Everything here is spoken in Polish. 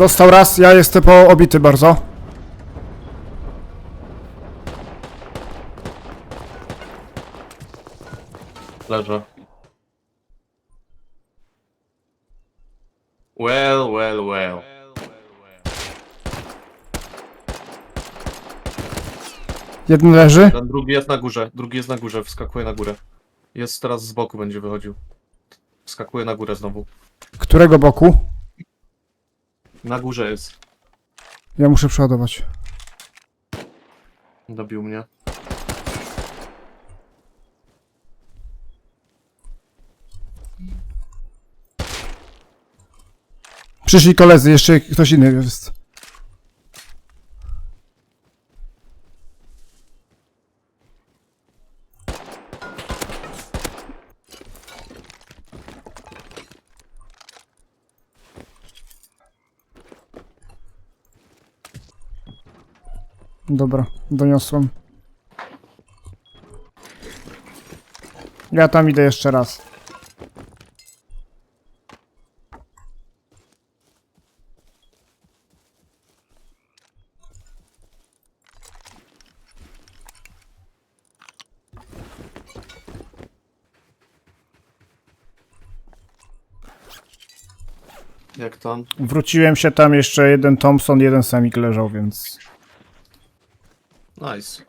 Dostał raz, ja jestem po obity bardzo. Leżę. Well, well, well. Jeden leży. Ten drugi jest na górze, drugi jest na górze, wskakuje na górę. Jest teraz z boku, będzie wychodził. Wskakuje na górę znowu. Którego boku? Na górze jest. Ja muszę przeładować. Dobił mnie. Przyszli koledzy, jeszcze ktoś inny jest. Dobra, doniosłem. Ja tam idę jeszcze raz. Jak tam? Wróciłem się tam jeszcze jeden Thompson, jeden Semik leżał, więc... Nice.